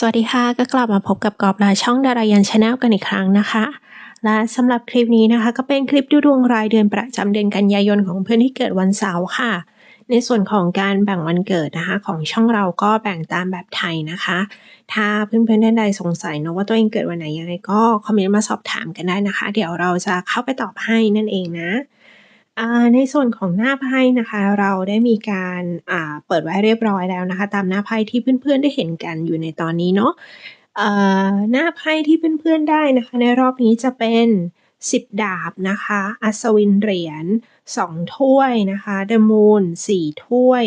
สวัสดีค่ะ ก็กลับมาพบกับกอบลาช่องดารายันชาแนลกันอีกครั้งนะคะ และสำหรับคลิปนี้นะคะ ก็เป็นคลิปดูดวงรายเดือนประจำเดือนกันยายนของเพื่อนที่เกิดวันเสาร์ค่ะ ในส่วนของการแบ่งวันเกิดนะคะ ของช่องเราก็แบ่งตามแบบไทยนะคะ ถ้าเพื่อนๆท่านใดสงสัยเนาะว่าตัวเองเกิดวันไหนยังไงก็คอมเมนต์มาสอบถามกันได้นะคะ เดี๋ยวเราจะเข้าไปตอบให้นั่นเองนะ ในส่วนของหน้าไพ่นะคะ เราได้มีการเปิดไว้เรียบร้อยแล้วนะคะ ตามหน้าไพ่ที่เพื่อน ๆ ได้เห็นกันอยู่ในตอนนี้เนาะหน้าไพ่ที่เพื่อน ๆ ได้นะคะ ในรอบนี้จะเป็น 10 ดาบนะคะ อัศวินเหรียญ 2 ถ้วยนะคะเดอะมูน4ถ้วย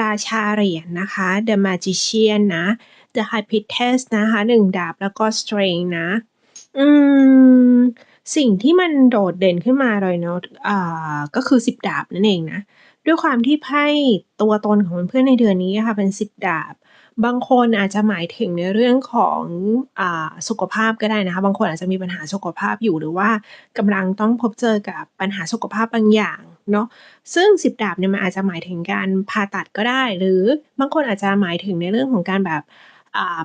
ราชาเหรียญนะคะ The Magician นะ The High Priestess นะคะ 1 ดาบ แล้วก็ Strength นะ อืม สิ่งที่มันโดดเด่นขึ้นมาเลยเนาะ อ่า ก็คือสิบดาบนั่นเองนะ ด้วยความที่ไพ่ตัวตนของเพื่อนในเดือนนี้ค่ะเป็นสิบดาบ บางคนอาจจะหมายถึงในเรื่องของ อ่า สุขภาพก็ได้นะคะ บางคนอาจจะมีปัญหาสุขภาพอยู่ หรือว่ากำลังต้องพบเจอกับปัญหาสุขภาพบางอย่างเนาะ ซึ่งสิบดาบเนี่ยมันอาจจะหมายถึงการผ่าตัดก็ได้ หรือบางคนอาจจะหมายถึงในเรื่องของการแบบ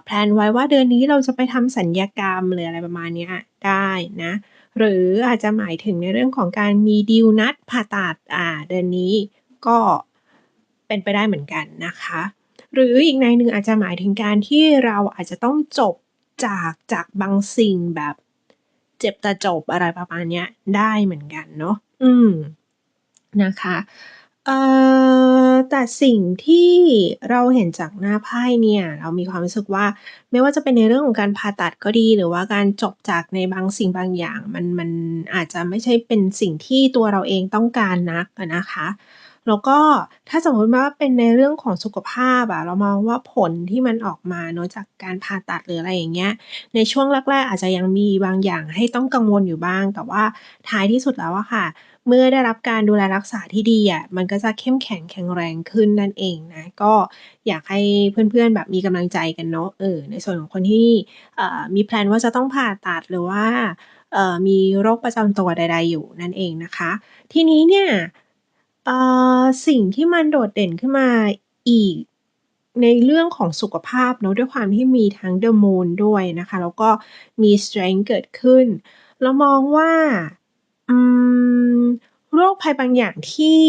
แพลนไว้ว่าเดือนนี้เราจะไปทำสัญญกรรม หรืออะไรประมาณนี้ได้นะ หรืออาจจะหมายถึงในเรื่องของการมีดีลนัดผ่าตัด อ่า เดือนนี้ก็เป็นไปได้เหมือนกันนะคะ หรืออีกในหนึ่งอาจจะหมายถึงการที่เราอาจจะต้องจบจากจากบางสิ่งแบบเจ็บแต่จบอะไรประมาณนี้ได้เหมือนกันเนาะ อืม นะคะ เอ่อ แต่สิ่งที่เราเห็นจากหน้าไพ่เนี่ย เรามีความรู้สึกว่า ไม่ว่าจะเป็นในเรื่องของการผ่าตัดก็ดี หรือว่าการจบจากในบางสิ่งบางอย่าง มัน มันอาจจะไม่ใช่เป็นสิ่งที่ตัวเราเองต้องการนักนะคะ แล้วก็ถ้าสมมติว่าเป็นในเรื่องของสุขภาพอะ เรามองว่าผลที่มันออกมาเนาะจากการผ่าตัด หรืออะไรอย่างเงี้ย ในช่วงแรก ๆ อาจจะยังมีบางอย่างให้ต้องกังวลอยู่บ้าง แต่ว่าท้ายที่สุดแล้วอะค่ะ เมื่อได้รับการดูแลรักษาที่ดีอะ มันก็จะเข้มแข็งแข็งแรงขึ้นนั่นเองนะ ก็อยากให้เพื่อน ๆ แบบมีกำลังใจกันเนาะ เออในส่วนของคนที่มี แพลน ว่าจะต้องผ่าตัด หรือว่ามีโรคประจำตัวใด ๆ อยู่นั่นเองนะคะ ทีนี้เนี่ยสิ่งที่มันโดดเด่นขึ้นมาอีก ในเรื่องของสุขภาพเนาะ ด้วยความที่มีทั้ง The Moon ด้วยนะคะ แล้วก็มี Strength เกิดขึ้น เรามองว่า โรคภัยบางอย่างที่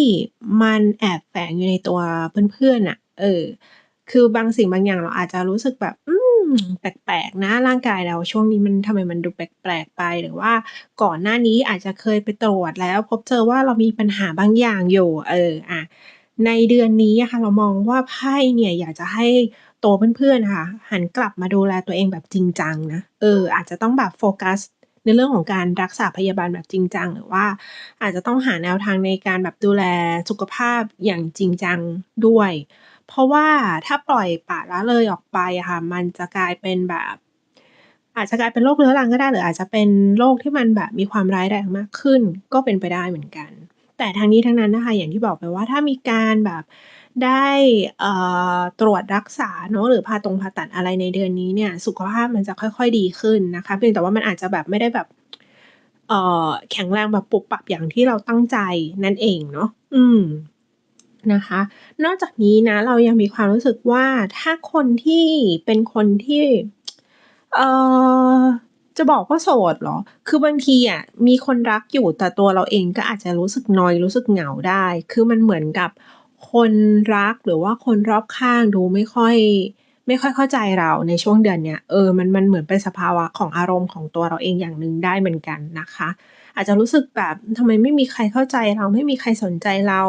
มันแอบแฝงอยู่ในตัวเพื่อน ๆ น่ะ เออ คือบางสิ่งบางอย่างเราอาจจะรู้สึกแบบ อืม แปลก ๆ นะ ร่างกายเราช่วงนี้มันทำไมมันดูแปลก ๆ ไป หรือว่าก่อนหน้านี้อาจจะเคยไปตรวจแล้ว พบเจอว่าเรามีปัญหาบางอย่างอยู่ เออ อะ ในเดือนนี้อะค่ะ เรามองว่าไพ่เนี่ยอยากจะให้ตัวเพื่อนๆค่ะ หันกลับมาดูแลตัวเองแบบจริงจังนะ เออ อาจจะต้องแบบโฟกัส ในเรื่องของการรักษาพยาบาลแบบจริงจัง หรือว่าอาจจะต้องหาแนวทางในการแบบดูแลสุขภาพอย่างจริงจังด้วย เพราะว่าถ้าปล่อยปละละเลยออกไปอะค่ะ มันจะกลายเป็นแบบ อาจจะกลายเป็นโรคเรื้อรังก็ได้ หรืออาจจะเป็นโรคที่มันแบบมีความร้ายแรงมากขึ้น ก็เป็นไปได้เหมือนกัน แต่ทั้งนี้ทั้งนั้นนะคะ อย่างที่บอกไปว่าถ้ามีการแบบ ได้ตรวจรักษาเนาะหรือผ่าตรงผ่าตัดอะไรในเดือนนี้เนี่ย สุขภาพมันจะค่อย ๆ ดีขึ้นนะคะ เพียงแต่ว่ามันอาจจะแบบไม่ได้แบบแข็งแรงแบบปุบปับอย่างที่เราตั้งใจนั่นเองเนาะอืมนะคะ นอกจากนี้นะเรายังมีความรู้สึกว่าถ้าคนที่เป็นคนที่เอ่อจะบอกว่าโสดเหรอ คือบางทีอะมีคนรักอยู่แต่ตัวเราเองก็อาจจะรู้สึกนอยรู้สึกเหงาได้ คือมันเหมือนกับ คนรักหรือว่าคนรอบข้างดูไม่ค่อย ไม่ค่อยเข้าใจเราในช่วงเดือนเนี้ย เออ มัน มันเหมือนเป็นสภาวะของอารมณ์ของตัวเราเองอย่างหนึ่งได้เหมือนกันนะคะ อาจจะรู้สึกแบบทำไมไม่มีใครเข้าใจเรา ไม่มีใครสนใจเรา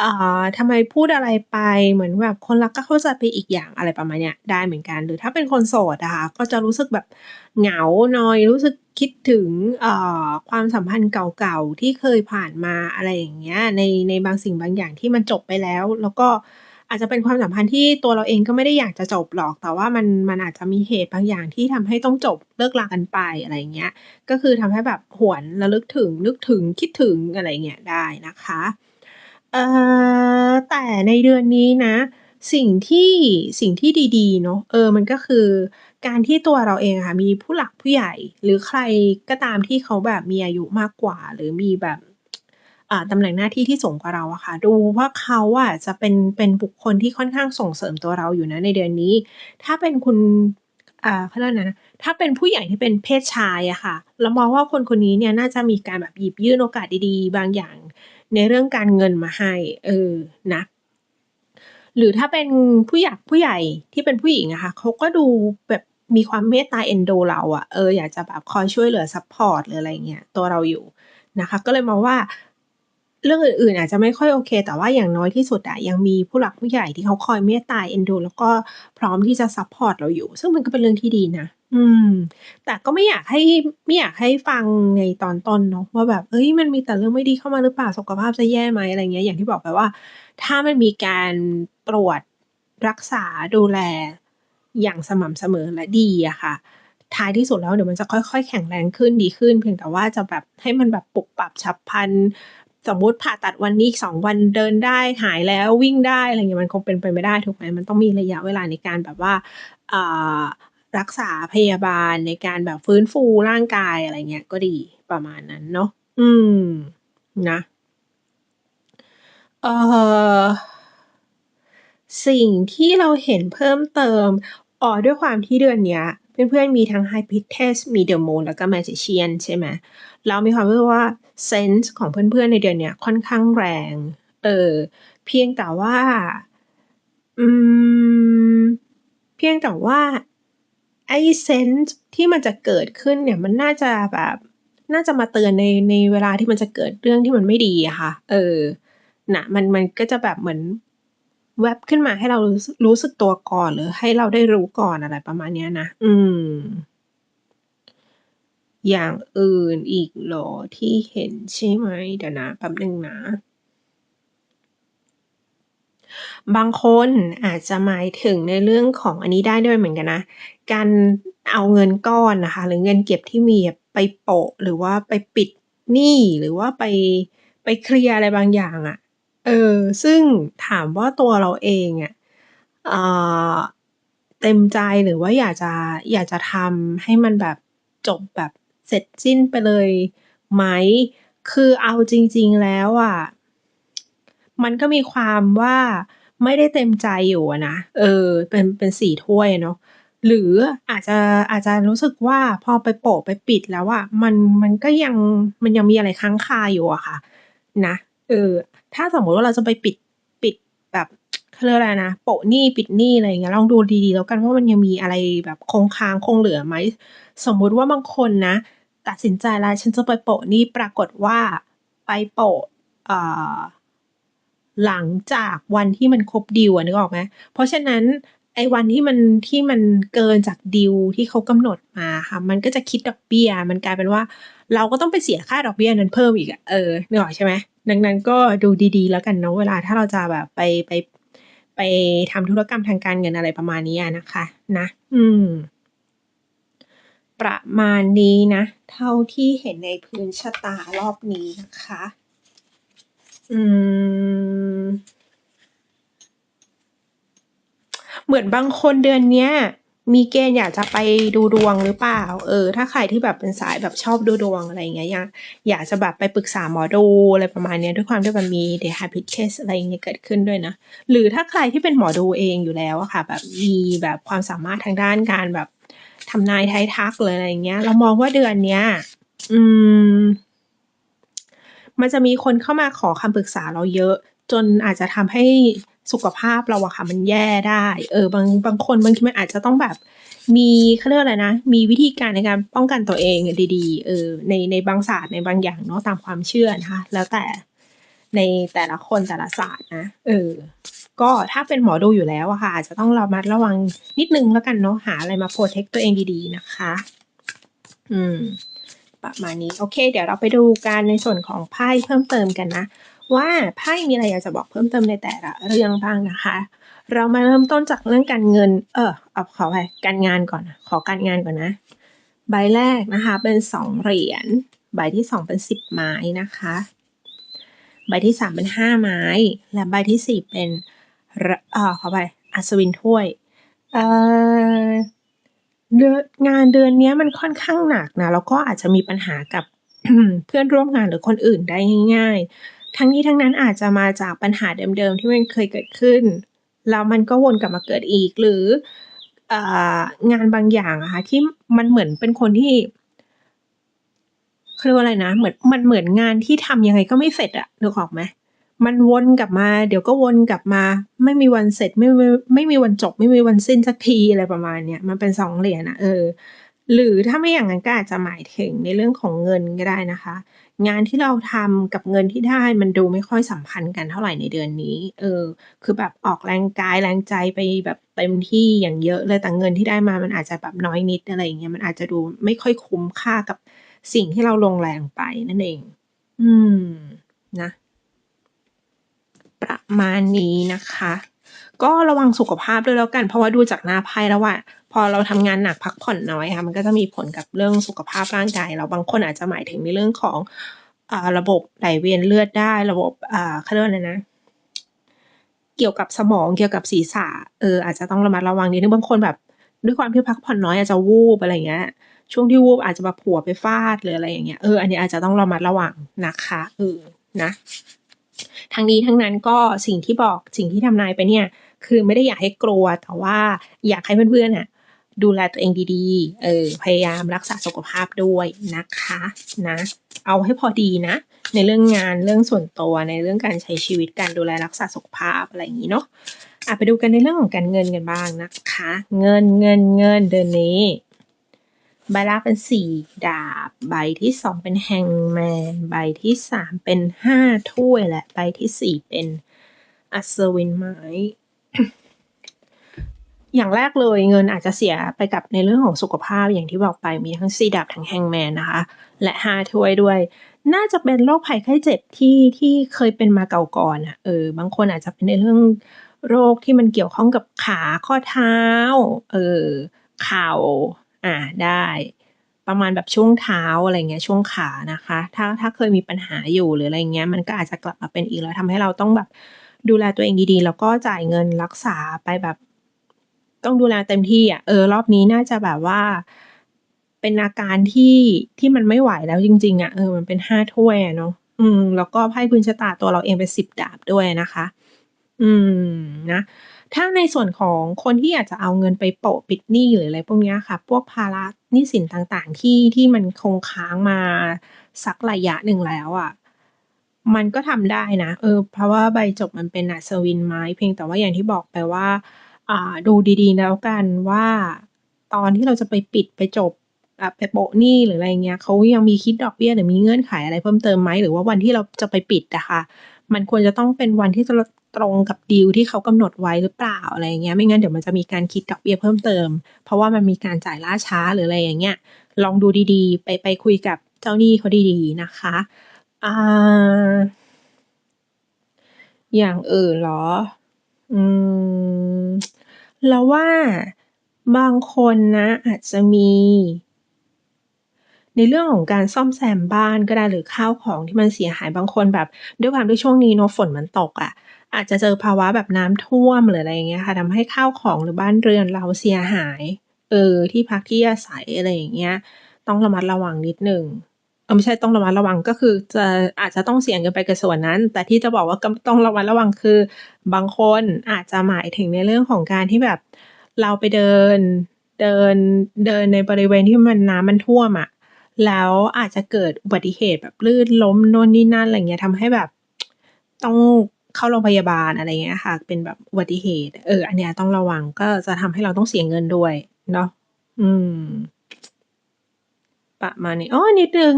อ่า ทำไมพูดอะไรไป เหมือนแบบคนรักก็เข้าใจไปอีกอย่าง อะไรประมาณเนี้ย ได้เหมือนกัน หรือถ้าเป็นคนโสดอะค่ะ ก็จะรู้สึกแบบเหงา นอย รู้สึกคิดถึงอ่าความสัมพันธ์เก่า ๆ ที่เคยผ่านมา อะไรอย่างเงี้ย ใน ในบางสิ่งบางอย่างที่มันจบไปแล้ว แล้วก็อาจจะเป็นความสัมพันธ์ที่ตัวเราเองก็ไม่ได้อยากจะจบหรอก แต่ว่ามัน มันอาจจะมีเหตุบางอย่างที่ทำให้ต้องจบ เลิกลากันไป อะไรอย่างเงี้ย ก็คือทำให้แบบหวนระลึกถึง นึกถึง คิดถึง อะไรเงี้ย ได้นะคะ เอ่อ แต่ในเดือนนี้นะ สิ่งที่ สิ่งที่ดี ๆ เนาะ เออ มันก็คือการที่ตัวเราเองค่ะ มีผู้หลักผู้ใหญ่ หรือใครก็ตามที่เขาแบบมีอายุมากกว่า หรือมีแบบตำแหน่งหน้าที่ที่สูงกว่าเราอะค่ะ ดูว่าเขาอะจะเป็น เป็นบุคคลที่ค่อนข้างส่งเสริมตัวเราอยู่นะในเดือนนี้ ถ้าเป็นคุณ อ่า เขาเรียกนะ ถ้าเป็นผู้ใหญ่ที่เป็นเพศชายอะค่ะ เรามองว่าคนคนนี้เนี่ยน่าจะมีการแบบหยิบยื่นโอกาสดี ๆ บางอย่าง ในเรื่องการเงินมาให้ เออ นะ หรือถ้าเป็นผู้ใหญ่ผู้ใหญ่ที่เป็นผู้หญิงอะค่ะเขาก็ดูแบบมีความเมตตาเอ็นดูเราอะเอออยากจะแบบคอยช่วยเหลือซัพพอร์ตหรืออะไรเงี้ยตัวเราอยู่นะคะ ก็เลยมองว่า เรื่องอื่น ๆ อาจจะไม่ค่อยโอเค แต่ว่าอย่างน้อยที่สุดอะ ยังมีผู้หลักผู้ใหญ่ที่เขาคอยเมตตาเอ็นดู แล้วก็พร้อมที่จะซัพพอร์ตเราอยู่ ซึ่งมันก็เป็นเรื่องที่ดีนะ อืม แต่ก็ไม่อยากให้ ไม่อยากให้ฟังในตอนต้นเนาะว่าแบบเอ้ย มันมีแต่เรื่องไม่ดีเข้ามาหรือเปล่า สุขภาพจะแย่ไหม อะไรเงี้ย อย่างที่บอกไปว่า ถ้ามันมีการตรวจ รักษา ดูแลอย่างสม่ำเสมอและดีอะค่ะ ท้ายที่สุดแล้วเดี๋ยวมันจะค่อย ๆ แข็งแรงขึ้น ดีขึ้น เพียงแต่ว่าจะแบบให้มันแบบปุบปับฉับพลัน สมมุติผ่าตัดวันนี้สองวันเดินได้หายแล้ววิ่งได้อะไรเงี้ยมันคงเป็นไปไม่ได้ถูกไหมมันต้องมีระยะเวลาในการแบบว่ารักษาพยาบาลในการแบบฟื้นฟูร่างกายอะไรเงี้ยก็ดีประมาณนั้นเนาะอืมนะเออสิ่งที่เราเห็นเพิ่มเติมอ๋อด้วยความที่เดือนเนี้ย เพื่อนๆ มีทั้ง High Priestess มี The Moon แล้วก็ Magician ใช่ไหมเรามีความรู้สึกว่าเซนส์ของเพื่อนๆ ในเดือนเนี้ยค่อนข้างแรง เออ เพียงแต่ว่า อืม เพียงแต่ว่า ไอ้เซนส์ที่มันจะเกิดขึ้นเนี่ย มันน่าจะแบบ น่าจะมาเตือนในในเวลาที่มันจะเกิดเรื่องที่มันไม่ดีอะค่ะ เออนะมันมันก็จะแบบเหมือน แวบขึ้นมาให้เรารู้ รู้สึกตัวก่อน หรือให้เราได้รู้ก่อน อะไรประมาณนี้นะ อืม อย่างอื่นอีกหรอ ที่เห็นใช่ไหม เดี๋ยวนะ แป๊บหนึ่งนะ บางคนอาจจะหมายถึงในเรื่องของ อันนี้ได้ด้วยเหมือนกันนะ การเอาเงินก้อนนะคะ หรือเงินเก็บที่มีไปโปะ หรือว่าไปปิดหนี้ หรือว่าไป ไปเคลียร์อะไรบางอย่างอะ เออ ซึ่งถามว่าตัวเราเองอะเต็มใจ หรือว่าอยากจะ อยากจะทำให้มันแบบจบแบบเสร็จสิ้นไปเลยไหม คือเอาจริง ๆ แล้วอะมันก็มีความว่าไม่ได้เต็มใจอยู่นะ เออ เป็น เป็นสี่ถ้วยเนาะ หรืออาจจะ อาจจะรู้สึกว่า พอไปโปะไปปิดแล้วอะ มัน มันก็ยัง มันยังมีอะไรค้างคาอยู่อะค่ะ นะ เออ ถ้าสมมติว่าเราจะไปปิด ปิดแบบ เขาเรียกอะไรนะ โปะหนี้ ปิดหนี้อะไรอย่างเงี้ย ลองดูดีๆแล้วกันว่ามันยังมีอะไรแบบคงค้างคงเหลือไหม สมมุติว่าบางคนนะ ตัดสินใจแล้วฉันจะไปโปะหนี้ ปรากฏว่าไปโปะหลังจากวันที่มันครบดิวนึกออกไหม เพราะฉะนั้นไอ้วันที่มัน ที่มันเกินจากดิวที่เขากำหนดมาค่ะ มันก็จะคิดดอกเบี้ย มันกลายเป็นว่า เราก็ต้องไปเสียค่าดอกเบี้ยนั้นเพิ่มอีกอะ เออ นึกออกใช่ไหม ดังนั้นก็ดูดีๆแล้วกันเนาะ เวลาถ้าเราจะแบบไป ไป ไปทำธุรกรรมทางการเงิน อะไรประมาณนี้นะคะ นะ อืม ประมาณนี้นะ เท่าที่เห็นในพื้นชะตารอบนี้นะคะ อืม เหมือนบางคนเดือนเนี้ย มีเกณฑ์อยากจะไปดูดวงหรือเปล่า เออ ถ้าใครที่แบบเป็นสายแบบชอบดูดวงอะไรเงี้ย อยาก อยากจะแบบไปปรึกษาหมอดูอะไรประมาณนี้ด้วยความที่มันมี the habit test อะไรเงี้ยเกิดขึ้นด้วยนะ หรือถ้าใครที่เป็นหมอดูเองอยู่แล้วอะค่ะ แบบมีแบบความสามารถทางด้านการแบบทำนายทายทักเลยอะไรเงี้ย เรามองว่าเดือนเนี้ย อืม มันจะมีคนเข้ามาขอคำปรึกษาเราเยอะ จนอาจจะทำให้ สุขภาพเราอะค่ะมันแย่ได้ เออบางบางคนบางทีมันอาจจะต้องแบบ มีเขาเรียกอะไรนะ มีวิธีการในการป้องกันตัวเองดีๆ เออในในบางศาสตร์ในบางอย่างเนาะตามความเชื่อนะคะแล้วแต่ในแต่ละคนแต่ละศาสตร์นะ เออ ก็ถ้าเป็นหมอดูอยู่แล้วอะค่ะ อาจจะต้องระมัดระวังนิดนึงแล้วกันเนาะหาอะไรมาโปรเทคตัวเองดีๆนะคะ อืมประมาณนี้ โอเค เดี๋ยวเราไปดูกันในส่วนของไพ่เพิ่มเติมกันนะ ว่าไพ่มีอะไรอยากจะบอกเพิ่มเติมในแต่ละเรื่องบ้างนะคะ เรามาเริ่มต้นจากเรื่องการเงิน เออเอาขอไปการงานก่อนขอการงานก่อนนะ ใบแรกนะคะเป็นสองเหรียญ ใบที่สองเป็นสิบไม้นะคะ ใบที่สามเป็นห้าไม้ และใบที่สี่เป็นเอ่อขอไปอัศวินถ้วย เออเดือนงานเดือนนี้มันค่อนข้างหนักนะ แล้วก็อาจจะมีปัญหากับเพื่อนร่วมงานหรือคนอื่นได้ง่าย ทั้งนี้ทั้งนั้นอาจจะมาจากปัญหาเดิมๆ ที่มันเคยเกิดขึ้น แล้วมันก็วนกลับมาเกิดอีก หรืองานบางอย่างอะค่ะที่มันเหมือนเป็นคนที่เขาเรียกว่าอะไรนะ เหมือนมันเหมือนงานที่ทำยังไงก็ไม่เสร็จอะนึกออกไหมมันวนกลับมา เดี๋ยวก็วนกลับมา ไม่มีวันเสร็จไม่ไม่ไม่มีวันจบ ไม่มีวันสิ้นสักทีอะไรประมาณเนี้ยมันเป็นสองเหรียญอะเออ หรือถ้าไม่อย่างนั้นก็อาจจะหมายถึงในเรื่องของเงินก็ได้นะคะ งานที่เราทำกับเงินที่ได้มันดูไม่ค่อยสัมพันธ์กันเท่าไหร่ในเดือนนี้ เออ คือแบบออกแรงกายแรงใจไปแบบเต็มที่อย่างเยอะเลย แต่เงินที่ได้มามันอาจจะแบบน้อยนิดอะไรอย่างเงี้ย มันอาจจะดูไม่ค่อยคุ้มค่ากับสิ่งที่เราลงแรงไปนั่นเอง อืม นะ ประมาณนี้นะคะ ก็ระวังสุขภาพด้วยแล้วกัน เพราะว่าดูจากหน้าไพ่แล้วว่า พอเราทำงานหนักพักผ่อนน้อยค่ะมันก็จะมีผลกับเรื่องสุขภาพร่างกายเราบางคนอาจจะหมายถึงในเรื่องของอระบบไหลเวียนเลือดได้ระบบอ่าเขาเรียกว่าอะไรนะ เกี่ยวกับสมองเกี่ยวกับศีรษะเอออาจจะต้องระมัดระวังนิดนึงบางคนแบบ ด้วยความที่พักผ่อนน้อยอาจจะวูบอะไรเงี้ยช่วงที่วูบอาจจะแบบผัวไปฟาดหรืออะไรอย่างเงี้ยเอออันนี้อาจจะต้องระมัดระวังนะคะเออนะทั้งนี้ทั้งนั้นก็สิ่งที่บอกสิ่งที่ทำนายไปเนี่ย คือไม่ได้อยากให้กลัวแต่ว่าอยากให้เพื่อนๆน่ะ ดูแลตัวเองดีๆ เออ พยายามรักษาสุขภาพด้วยนะคะนะ เอาให้พอดีนะ ในเรื่องงานเรื่องส่วนตัวในเรื่องการใช้ชีวิตการดูแลรักษาสุขภาพอะไรอย่างนี้เนาะอะไปดูกันในเรื่องของการเงินกันบ้างนะคะ เงินเงินเงินเดือนนี้ใบแรกเป็นสี่ดาบ ใบที่สองเป็นแฮงแมน ใบที่สามเป็นห้าถ้วยและใบที่สี่เป็นอัศวินไม้ อย่างแรกเลยเงินอาจจะเสียไปกับในเรื่องของสุขภาพอย่างที่บอกไปมีทั้งสี่ดาบทั้งแฮงแมนนะคะ และห้าถ้วยด้วย น่าจะเป็นโรคภัยไข้เจ็บที่ที่เคยเป็นมาเก่าก่อนอะเออบางคนอาจจะเป็นในเรื่องโรคที่มันเกี่ยวข้องกับขาข้อเท้าเออเข่าอ่าได้ ประมาณแบบช่วงเท้าอะไรเงี้ยช่วงขานะคะ ถ้าถ้าเคยมีปัญหาอยู่หรืออะไรเงี้ยมันก็อาจจะกลับมาเป็นอีกแล้วทำให้เราต้องแบบดูแลตัวเองดีๆ แล้วก็จ่ายเงินรักษาไปแบบ ต้องดูแลเต็มที่อะเออ รอบนี้น่าจะแบบว่า เป็นอาการที่ ที่มันไม่ไหวแล้วจริง ๆอะเออ มันเป็นห้าถ้วยเนาะ อืม แล้วก็ไพ่พื้นชะตาตัวเราเองเป็นสิบดาบด้วยนะคะ อืม นะ ถ้าในส่วนของคนที่อยากจะเอาเงินไปโปะปิดหนี้ หรืออะไรพวกนี้ค่ะ พวกภาระหนี้สินต่าง ๆ ที่ ที่มันคงค้างมาสักระยะหนึ่งแล้วอะ่ะมันก็ทำได้นะ เออ เพราะว่าใบจบมันเป็นอัศวินไม้ เพียงแต่ว่าอย่างที่บอกไปว่า อ่า ดูดี ๆ แล้วกันว่า ตอนที่เราจะไปปิด ไปจบไปโปะหนี้ หรืออะไรเงี้ย เขายังมีคิดดอกเบี้ย หรือมีเงื่อนไขอะไรเพิ่มเติมไหม หรือว่าวันที่เราจะไปปิดอะค่ะ มันควรจะต้องเป็นวันที่จะตรงกับดีลที่เขากำหนดไว้หรือเปล่า อะไรเงี้ย ไม่งั้นเดี๋ยวมันจะมีการคิดดอกเบี้ยเพิ่มเติม เพราะว่ามันมีการจ่ายล่าช้า หรืออะไรอย่างเงี้ย ลองดูดี ๆ ไป ไปคุยกับเจ้าหนี้เขาดี ๆ นะคะ อ่า อย่างอื่นเหรอ อืม แล้วว่าบางคนนะอาจจะมี ในเรื่องของการซ่อมแซมบ้านก็ได้ หรือข้าวของที่มันเสียหาย บางคนแบบ ด้วยความที่ช่วงนี้เนาะฝนมันตกอะ่ะอาจจะเจอภาวะแบบน้ำท่วม หรืออะไรอย่างเงี้ยค่ะ ทำให้ข้าวของหรือบ้านเรือนเราเสียหาย เออ ที่พักที่อาศัย อะไรอย่างเงี้ย ต้องระมัดระวังนิดนึง ไม่ใช่ต้องระมัดระวังก็คือจะอาจจะต้องเสี่ยงกันไปกับส่วนนั้น แต่ที่จะบอกว่าต้องระมัดระวังคือบางคนอาจจะหมายถึงในเรื่องของการที่แบบเราไปเดินเดินเดินในบริเวณที่มันน้ำมันท่วมอะ่ะแล้วอาจจะเกิดอุบัติเหตุแบบลื่นล้มโน่นนี่นั่นอะไรเงี้ยทำให้แบบต้องเข้าโรงพยาบาลอะไรเงี้ยค่ะ เป็นแบบอุบัติเหตุเอออันเนี้ยต้องระวังก็จะทำให้เราต้องเสียเงินด้วยเนาะอืมประมาณนี้อ๋อนิดนึง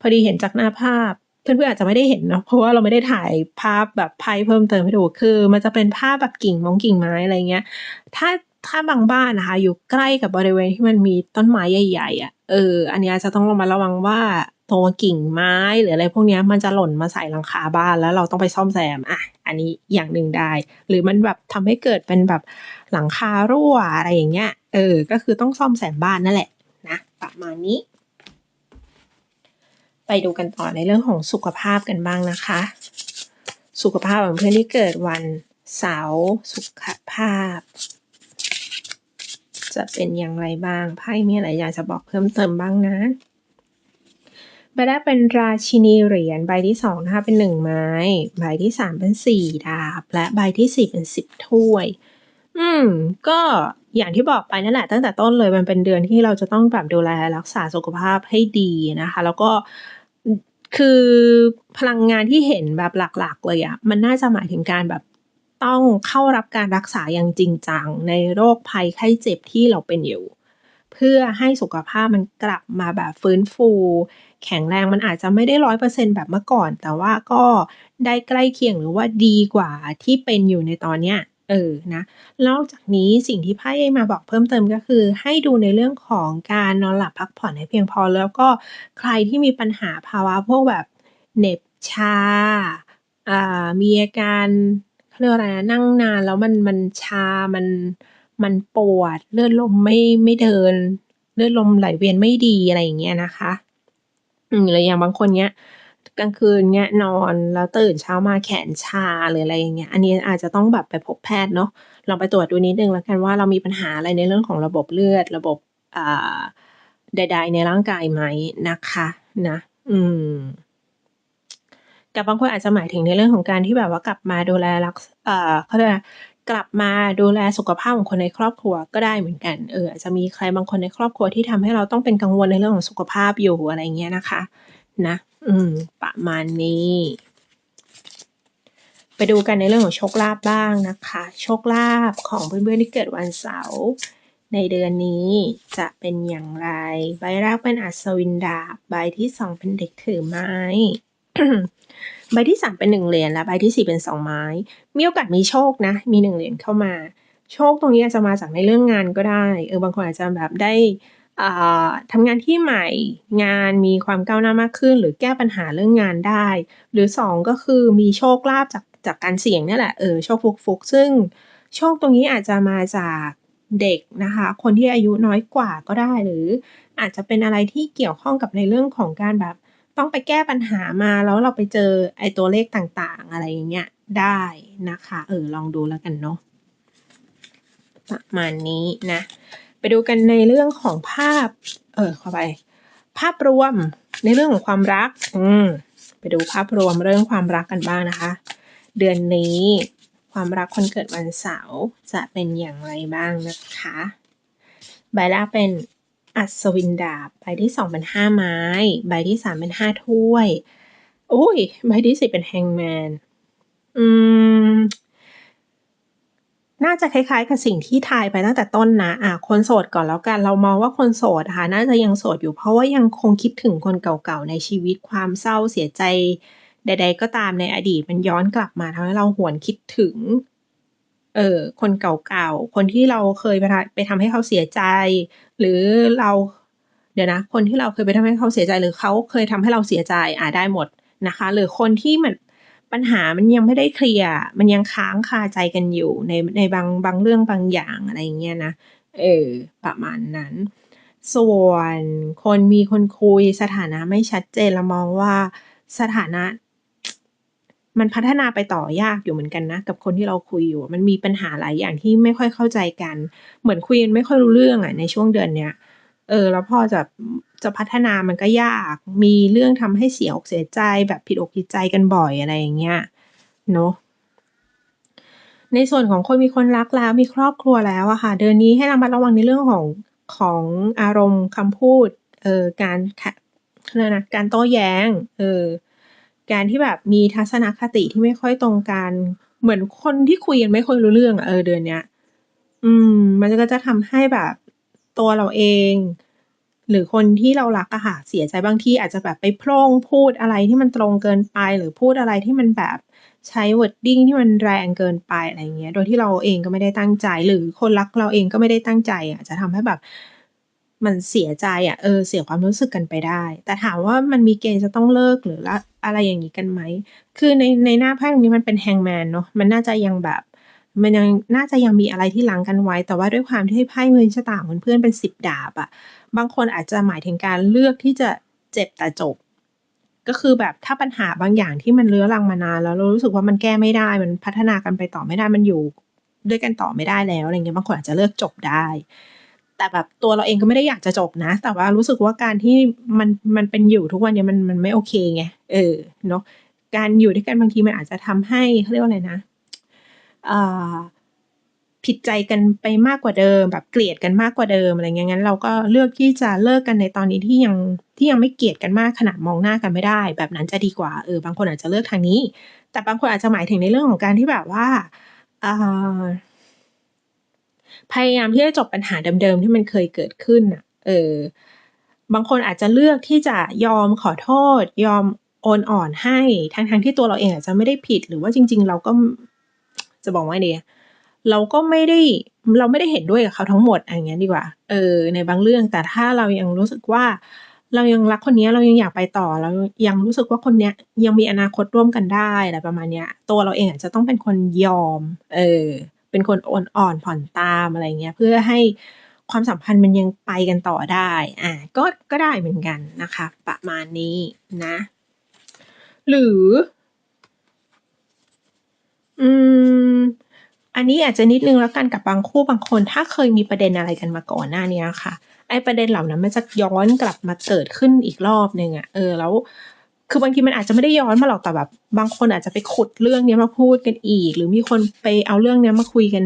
พอดีเห็นจากหน้าภาพเพื่อนๆอาจจะไม่ได้เห็นเนาะเพราะว่าเราไม่ได้ถ่ายภาพแบบไพ่เพิ่มเติมให้ดูคือ มันจะเป็นภาพแบบกิ่งมงกิ่งไม้อะไรเงี้ย ถ้าถ้าบางบ้านนะคะ อยู่ใกล้กับบริเวณที่มันมีต้นไม้ใหญ่ๆอะเออ อันนี้จะต้องระมัดระวังว่าตัวกิ่งไม้หรืออะไรพวกนี้มันจะหล่นมาใส่หลังคาบ้านแล้วเราต้องไปซ่อมแซมอะอันนี้อย่างหนึ่งได้ หรือมันแบบทำให้เกิดเป็นแบบหลังคารั่วอะไรอย่างเงี้ยเออ ก็คือต้องซ่อมแซมบ้านนั่นแหละนะประมาณนี้ ไปดูกันต่อในเรื่องของสุขภาพกันบ้างนะคะ สุขภาพของเพื่อนที่เกิดวันเสาร์สุขภาพ จะเป็นอย่างไรบ้างไพ่มีอะไรอยากจะบอกเพิ่มเติมบ้างนะใบแรกเป็นราชินีเหรียญใบที่สองนะคะเป็นหนึ่งไม้ ใบที่สามเป็นสี่ดาบ และใบที่สี่เป็นสิบถ้วย อืม ก็อย่างที่บอกไปนั่นแหละตั้งแต่ต้นเลยมันเป็นเดือนที่เราจะต้องแบบดูแลรักษาสุขภาพให้ดีนะคะ แล้วก็ คือพลังงานที่เห็นแบบหลักๆ เลยอะมันน่าจะหมายถึงการแบบต้องเข้ารับการรักษาอย่างจริงจังในโรคภัยไข้เจ็บที่เราเป็นอยู่ เพื่อให้สุขภาพมันกลับมาแบบฟื้นฟู แข็งแรงมันอาจจะไม่ได้ร้อยเปอร์เซ็นแบบเมื่อก่อน แต่ว่าก็ได้ใกล้เคียงหรือว่าดีกว่าที่เป็นอยู่ในตอนเนี้ย เออ นะ นอกจากนี้สิ่งที่ไพ่มาบอกเพิ่มเติม ก็คือให้ดูในเรื่องของการนอนหลับพักผ่อนให้เพียงพอ แล้วก็ใครที่มีปัญหาภาวะพวกแบบเหน็บชา อ่า มีอาการเรียกอะไรนะ นั่งนานแล้วมัน มันชา มัน มันปวด เลือดลมไม่ ไม่เดิน เลือดลมไหลเวียนไม่ดี อะไรอย่างเงี้ยนะคะ อืม หรืออย่างบางคนเนี้ย กลางคืนเนี้ยนอนแล้วตื่นเช้ามาแขนชาหรืออะไรอย่างเงี้ย อันนี้อาจจะต้องแบบไปพบแพทย์เนาะ ลองไปตรวจดูนิดนึงแล้วกันว่าเรามีปัญหาอะไรในเรื่องของระบบเลือด ระบบอ่าใด ๆ ในร่างกายไหมนะคะนะ อืม กับบางคนอาจจะหมายถึงในเรื่องของการที่แบบว่ากลับมาดูแลรักเอ่อเขาเรียกกลับมาดูแลสุขภาพของคนในครอบครัวก็ได้เหมือนกัน เอออาจจะมีใครบางคนในครอบครัวที่ทำให้เราต้องเป็นกังวลในเรื่องของสุขภาพอยู่อะไรเงี้ยนะคะ นะ อืม ประมาณนี้ ไปดูกันในเรื่องของโชคลาภบ้างนะคะ โชคลาภของเพื่อนๆที่เกิดวันเสาร์ในเดือนนี้จะเป็นอย่างไร ใบแรกเป็นอัศวินดาบ ใบที่สองเป็นเด็กถือไม้ใบที่สามเป็นหนึ่งเหรียญและใบที่สี่เป็นสองไม้ มีโอกาสมีโชคนะ มีหนึ่งเหรียญเข้ามา โชคตรงนี้อาจจะมาจากในเรื่องงานก็ได้ เออบางคนอาจจะแบบได้ ทำงานที่ใหม่ งานมีความก้าวหน้ามากขึ้น หรือแก้ปัญหาเรื่องงานได้ หรือสองก็คือมีโชคลาภจากจากการเสี่ยงนี่แหละ เออ โชคฟุกฟุกซึ่งโชคตรงนี้อาจจะมาจากเด็กนะคะ คนที่อายุน้อยกว่าก็ได้ หรืออาจจะเป็นอะไรที่เกี่ยวข้องกับในเรื่องของการแบบ ต้องไปแก้ปัญหามา แล้วเราไปเจอไอ้ตัวเลขต่างๆ อะไรอย่างเงี้ยได้นะคะ เออ ลองดูแล้วกันเนาะ ประมาณนี้นะ ไปดูกันในเรื่องของภาพ เออข้าไป ภาพรวมในเรื่องของความรัก อืม ไปดูภาพรวมเรื่องความรักกันบ้างนะคะ เดือนนี้ ความรักคนเกิดวันเสาร์จะเป็นอย่างไรบ้างนะคะ ใบแรกเป็นอัศวินดาบ ใบที่สองเป็นห้าไม้ ใบที่สามเป็นห้าถ้วย โอ้ย ใบที่สี่เป็นแฮงแมน อืม น่าจะคล้ายๆ กับสิ่งที่ทายไปตั้งแต่ต้นนะอะคนโสดก่อนแล้วกัน เรามองว่าคนโสดค่ะ น่าจะยังโสดอยู่ เพราะว่ายังคงคิดถึงคนเก่าๆในชีวิต ความเศร้าเสียใจใด ๆ ก็ตามในอดีตมันย้อนกลับมาทำให้เราหวนคิดถึง เออคนเก่าๆ คนที่เราเคยไปไปทำให้เขาเสียใจ หรือเรา เดี๋ยวนะ คนที่เราเคยไปทำให้เขาเสียใจ หรือเขาเคยทำให้เราเสียใจ อ่า ได้หมดนะคะ หรือคนที่มัน ปัญหามันยังไม่ได้เคลียร์มันยังค้างคาใจกันอยู่ใน ในบาง บางเรื่องบางอย่าง อะไรเงี้ยนะ เออ ประมาณนั้น ส่วนคนมีคนคุย สถานะไม่ชัดเจน เรามองว่าสถานะ มันพัฒนาไปต่อยากอยู่เหมือนกันนะ กับคนที่เราคุยอยู่ มันมีปัญหาหลายอย่างที่ไม่ค่อยเข้าใจกัน เหมือนคุยกันไม่ค่อยรู้เรื่องอะในช่วงเดือนเนี้ย เออ แล้วพอจะจะพัฒนามันก็ยาก มีเรื่องทำให้เสียอกเสียใจแบบผิดอกผิดใจกันบ่อย อะไรอย่างเงี้ย เนาะ ในส่วนของคนมีคนรักแล้ว มีครอบครัวแล้วอะค่ะ เดือนนี้ให้ระมัดระวังในเรื่องของ ของอารมณ์ คำพูด เออการอะไรนะ การโต้แย้ง เออ การที่แบบมีทัศนคติที่ไม่ค่อยตรงกัน เหมือนคนที่คุยกันไม่ค่อยรู้เรื่องอะ เออ เดือนเนี้ย อืม มันก็จะทำให้แบบ ตัวเราเอง หรือคนที่เรารักอะค่ะเสียใจบางทีอาจจะแบบไปพร่งพูดอะไรที่มันตรงเกินไป หรือพูดอะไรที่มันแบบใช้ wording ที่มันแรงเกินไปอะไรเงี้ย โดยที่เราเองก็ไม่ได้ตั้งใจ หรือคนรักเราเองก็ไม่ได้ตั้งใจอะจะทำให้แบบมันเสียใจอะเออเสียความรู้สึกกันไปได้ แต่ถามว่ามันมีเกณฑ์จะต้องเลิกหรือละอะไรอย่างนี้กันไหม คือในในหน้าไพ่ตรงนี้มันเป็นแฮงแมนเนาะมันน่าจะยังแบบ มันยังน่าจะยังมีอะไรที่ล้างกันไว้ แต่ว่าด้วยความที่ไพ่เมือชะตาของเพื่อนเป็นสิบดาบอะบางคนอาจจะหมายถึงการเลือกที่จะเจ็บแต่จบ ก็คือแบบถ้าปัญหาบางอย่างที่มันเรื้อรังมานานแล้วเรารู้สึกว่ามันแก้ไม่ได้ มันพัฒนากันไปต่อไม่ได้มันอยู่ด้วยกันต่อไม่ได้แล้วอะไรเงี้ยบางคนอาจจะเลือกจบได้ แต่แบบตัวเราเองก็ไม่ได้อยากจะจบนะ แต่ว่ารู้สึกว่าการที่มันมันเป็นอยู่ทุกวันเนี้ยมันมันไม่โอเคไงเออเนาะการอยู่ด้วยกันบางทีมันอาจจะทำให้เขาเรียกว่าอะไรนะ ผิดใจกันไปมากกว่าเดิม แบบเกลียดกันมากกว่าเดิมอะไรเงี้ยงั้นเราก็เลือกที่จะเลิกกันในตอนนี้ที่ยังที่ยังไม่เกลียดกันมากขนาดมองหน้ากันไม่ได้ แบบนั้นจะดีกว่าเออบางคนอาจจะเลือกทางนี้ แต่บางคนอาจจะหมายถึงในเรื่องของการที่แบบว่าอพยายามที่จะจบปัญหาเดิมๆที่มันเคยเกิดขึ้นอะเออบางคนอาจจะเลือกที่จะยอมขอโทษ ยอมโอนอ่อนให้ทั้งๆที่ตัวเราเองอาจจะไม่ได้ผิด หรือว่าจริง ๆ เราก็ จะบอกว่าไงดีเราก็ไม่ได้เราไม่ได้เห็นด้วยกับเขาทั้งหมดอย่างเงี้ยดีกว่า เออ ในบางเรื่อง แต่ถ้าเรายังรู้สึกว่า เรายังรักคนนี้เรายังอยากไปต่อ เรายังรู้สึกว่าคนเนี้ยยังมีอนาคตร่วมกันได้อะไรประมาณเนี้ย ตัวเราเองอาจจะต้องเป็นคนยอม เออ เป็นคนอ่อนอ่อนผ่อนตามอะไรเงี้ย เพื่อให้ความสัมพันธ์มันยังไปกันต่อได้ อ่า ก็ ก็ได้เหมือนกันนะคะ ประมาณนี้นะ หรือ อืม อันนี้อาจจะนิดนึงแล้วกันกับบางคู่บางคน ถ้าเคยมีประเด็นอะไรกันมาก่อนหน้านี้ค่ะ ไอ้ประเด็นเหล่านั้นมันจะย้อนกลับมาเกิดขึ้นอีกรอบหนึ่งอะ เออ แล้ว คือบางทีมันอาจจะไม่ได้ย้อนมาหรอกแต่แบบ บางคนอาจจะไปขุดเรื่องนี้มาพูดกันอีก หรือมีคนไปเอาเรื่องนี้มาคุยกัน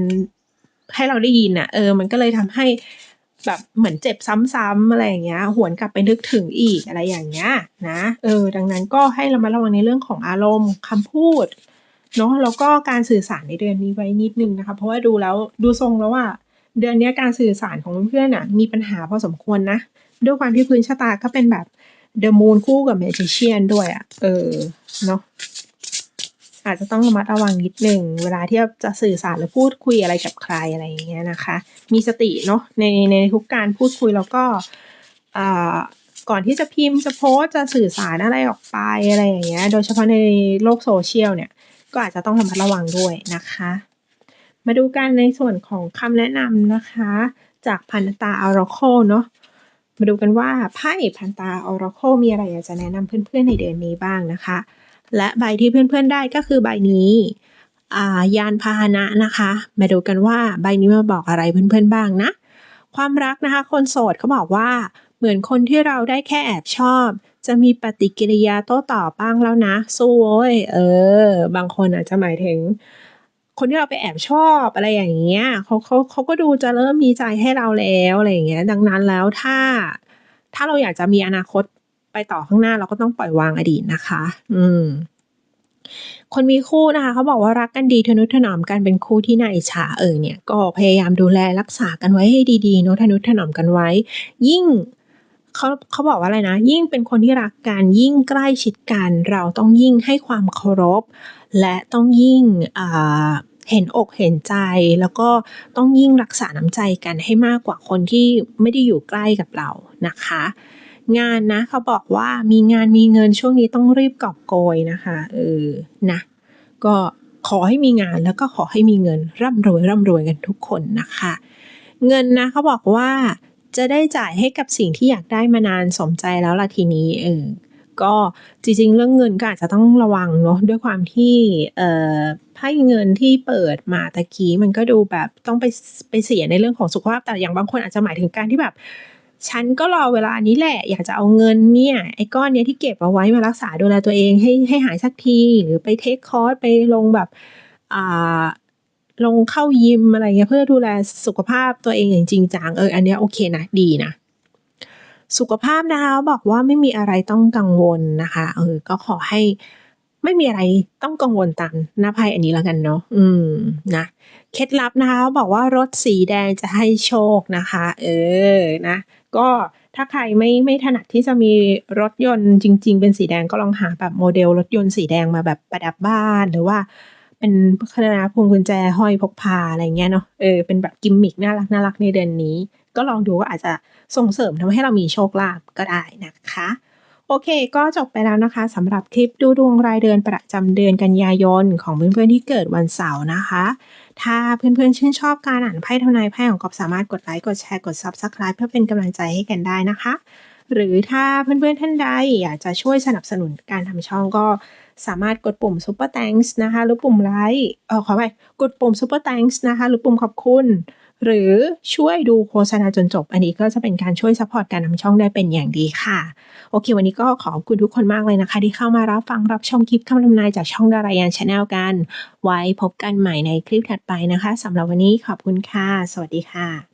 ให้เราได้ยินอะเออ มันก็เลยทำให้ แบบเหมือนเจ็บซ้ำๆอะไรอย่างเงี้ย หวนกลับไปนึกถึงอีกอะไรอย่างเงี้ยนะ เออ ดังนั้นก็ให้เรามาระวังในเรื่องของอารมณ์คำพูด เนาะแล้วก็การสื่อสารในเดือนนี้ไว้นิดนึงนะคะ เพราะว่าดูแล้วดูทรงแล้วว่าเดือนนี้การสื่อสารของเพื่อนๆน่ะมีปัญหาพอสมควรนะ ด้วยความที่พื้นชะตาก็เป็นแบบเดอะมูนคู่กับเมจิเชียนด้วยอะ่ะ เออ เนาะอาจจะต้องระมัดระวังนิดหนึ่ง เวลาที่จะสื่อสารหรือพูดคุยอะไรกับใครอะไรอย่างเงี้ยนะคะ มีสติเนาะในในทุกการพูดคุยแล้วก็ก่อนที่จะพิมพ์จะโพสจะสื่อสารอะไรออกไปอะไรอย่างเงี้ย โดยเฉพาะในโลกโซเชียลเนี่ย ก็อาจจะต้องระมัดระวังด้วยนะคะ มาดูกันในส่วนของคำแนะนำนะคะ จากพันตาออร์โคเนาะมาดูกันว่าไพ่พันตาออร์โคมีอะไรอยากจะแนะนำเพื่อนๆในเดือนนี้บ้างนะคะ และใบที่เพื่อนๆได้ก็คือใบนี้ยานพาหนะนะคะ มาดูกันว่าใบนี้มาบอกอะไรเพื่อนๆบ้างนะ ความรักนะคะ คนโสดเขาบอกว่าเหมือนคนที่เราได้แค่แอบชอบ จะมีปฏิกิริยาโต้ตอบบ้างแล้วนะ สู้โว้ยเออ บางคนอาจจะหมายถึง คนที่เราไปแอบชอบอะไรอย่างเงี้ยเขาเขาเขาก็ดูจะเริ่มมีใจให้เราแล้วอะไรอย่างเงี้ย ดังนั้นแล้วถ้า ถ้าเราอยากจะมีอนาคตไปต่อข้างหน้าเราก็ต้องปล่อยวางอดีตนะคะ อืม คนมีคู่นะคะ เขาบอกว่ารักกันดีทนุถนอมกันเป็นคู่ที่น่าอิจฉาเออเนี่ย ก็พยายามดูแลรักษากันไว้ให้ดีๆเนาะทนุถนอมกันไว้ ยิ่ง เขาเขาบอกว่าอะไรนะ ยิ่งเป็นคนที่รักกัน ยิ่งใกล้ชิดกัน เราต้องยิ่งให้ความเคารพ และต้องยิ่งเห็นอกเห็นใจ แล้วก็ต้องยิ่งรักษาน้ำใจกันให้มากกว่าคนที่ไม่ได้อยู่ใกล้กับเรานะคะ งานนะเขาบอกว่ามีงานมีเงินช่วงนี้ต้องรีบกอบโกยนะคะเออนะก็ขอให้มีงานแล้วก็ขอให้มีเงินร่ำรวยร่ำรวยกันทุกคนนะคะ เงินนะเขาบอกว่า จะได้จ่ายให้กับสิ่งที่อยากได้มานานสมใจแล้วล่ะทีนี้เออก็จริงๆ เรื่องเงินก็อาจจะต้องระวังเนาะด้วยความที่เอ่อไพ่เงินที่เปิดมาตะกี้มันก็ดูแบบต้องไปไปเสียในเรื่องของสุขภาพ แต่อย่างบางคนอาจจะหมายถึงการที่แบบฉันก็รอเวลานี้แหละ อยากจะเอาเงินเนี่ยไอ้ก้อนเนี้ยที่เก็บเอาไว้มารักษาดูแลตัวเองให้ให้หายสักที หรือไปเทคคอร์สไปลงแบบอ่า ลงเข้ายิมอะไรเงี้ยเพื่อดูแลสุขภาพตัวเองอย่างจริงจังเอออันนี้โอเคนะดีนะสุขภาพนะคะบอกว่าไม่มีอะไรต้องกังวลนะคะเออก็ขอให้ไม่มีอะไรต้องกังวลตามหน้าไพ่อันนี้แล้วกันเนาะอืมนะเคล็ดลับนะคะบอกว่ารถสีแดงจะให้โชคนะคะ เออนะก็ถ้าใครไม่ไม่ถนัดที่จะมีรถยนต์จริง ๆ เป็นสีแดงก็ลองหาแบบโมเดลรถยนต์สีแดงมาแบบประดับบ้านหรือว่า เป็นคณะพวงกุญแจห้อยพกพาอะไรเงี้ยเนาะ เออ เป็นแบบกิมมิกน่ารักน่ารักในเดือนนี้ ก็ลองดูว่าอาจจะส่งเสริมทำให้เรามีโชคลาภก็ได้นะคะ โอเค ก็จบไปแล้วนะคะสำหรับคลิปดูดวงรายเดือนประจำเดือนกันยายนของเพื่อนๆที่เกิดวันเสาร์นะคะ ถ้าเพื่อนๆชื่นชอบการอ่านไพ่ทำนายไพ่ของกอบสามารถกดไลค์กดแชร์กด Subscribe เพื่อเป็นกำลังใจให้กันได้นะคะหรือถ้าเพื่อนๆท่านใดอยากจะช่วยสนับสนุนการทำช่องก็ สามารถกดปุ่ม Super Thanks นะคะ หรือปุ่มไลค์เออขอไปกดปุ่ม Super Thanks นะคะ หรือปุ่มขอบคุณ หรือช่วยดูโฆษณาจนจบ อันนี้ก็จะเป็นการช่วยซัพพอร์ตการทำช่องได้เป็นอย่างดีค่ะ โอเค วันนี้ก็ขอบคุณทุกคนมากเลยนะคะ ที่เข้ามารับฟังรับชมคลิปคำทำนายจากช่องดารายันชาแนลกัน ไว้พบกันใหม่ในคลิปถัดไปนะคะสำหรับวันนี้ขอบคุณค่ะ สวัสดีค่ะ